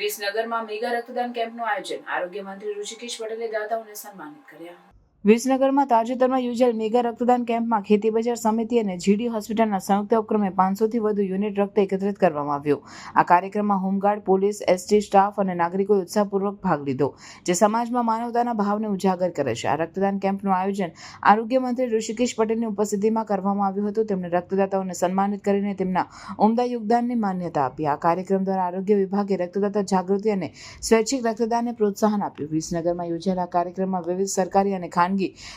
વિસનગરમાં mega રક્તદાન કેમ્પનું આયોજન. આરોગ્ય મંત્રી ઋષિકેશ પટેલે દાતાઓને સન્માનિત કર્યા. વિસનગરમાં તાજેતરમાં યોજાયેલ મેગા રક્તદાન કેમ્પમાં ખેતી બજાર સમિતિ અને જીડી હોસ્પિટલના સંયુક્ત ઉપક્રમે પાંચસોથી વધુ યુનિટ રક્ત એકત્રિત કરવામાં આવ્યું. આ કાર્યક્રમમાં હોમગાર્ડ, પોલીસ, એસટી સ્ટાફ અને નાગરિકોએ ઉત્સાહપૂર્વક ભાગ લીધો, જે સમાજમાં માનવતાના ભાવને ઉજાગર કરે છે. આ રક્તદાન કેમ્પનું આયોજન આરોગ્ય મંત્રી ઋષિકેશ પટેલની ઉપસ્થિતિમાં કરવામાં આવ્યું હતું. તેમણે રક્તદાતાઓને સન્માનિત કરીને તેમના ઉમદા યોગદાનની માન્યતા આપી. આ કાર્યક્રમ દ્વારા આરોગ્ય વિભાગે રક્તદાતા જાગૃતિ અને સ્વૈચ્છિક રક્તદાનને પ્રોત્સાહન આપ્યું. વિસનગરમાં યોજાયેલા કાર્યક્રમમાં વિવિધ સરકારી અને ખાનગી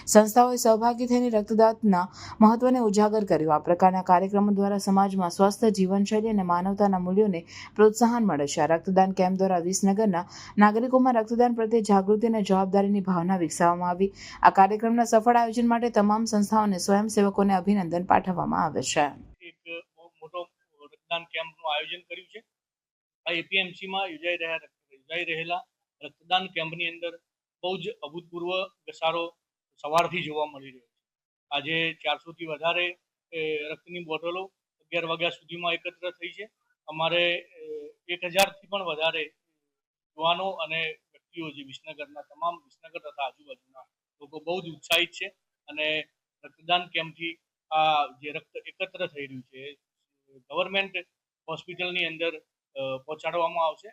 સંસ્થાઓએ સહભાગી થઈને રક્તદાનના મહત્વને ઉજાગર કર્યું. આ પ્રકારના કાર્યક્રમો દ્વારા સમાજમાં સ્વસ્થ જીવનશૈલી અને માનવતાના મૂલ્યોને પ્રોત્સાહન મળે છે. આ રક્તદાન કેમ્પ દ્વારા વિસનગરના નાગરિકોમાં રક્તદાન પ્રત્યે જાગૃતિ અને જવાબદારીની ભાવના વિકસાવવામાં આવી. આ કાર્યક્રમના સફળ આયોજન માટે તમામ સંસ્થાઓને સ્વયંસેવકોને અભિનંદન પાઠવવામાં આવે છે. કેમ્પનું આયોજન કર્યું છે. આ એપીએમસીમાં યોજાઈ રહ્યા યોજાઈ રહેલા રક્તદાન કેમ્પની અંદર બહુ જ અભૂતપૂર્વ ઘસારો સવારથી જોવા મળી રહ્યો છે. આજે ચારસોથી વધારે રક્તની બોટલો અગિયાર વાગ્યા સુધીમાં એકત્ર થઈ છે. અમારે એક હજારથી પણ વધારે યુવાનો અને વ્યક્તિઓ જે વિસનગરના તમામ વિસનગર તથા આજુબાજુના લોકો બહુ જ ઉત્સાહિત છે અને રક્તદાન કેમ્પથી આ જે રક્ત એકત્ર થઈ રહ્યું છે ગવર્મેન્ટ હોસ્પિટલની અંદર પહોંચાડવામાં આવશે.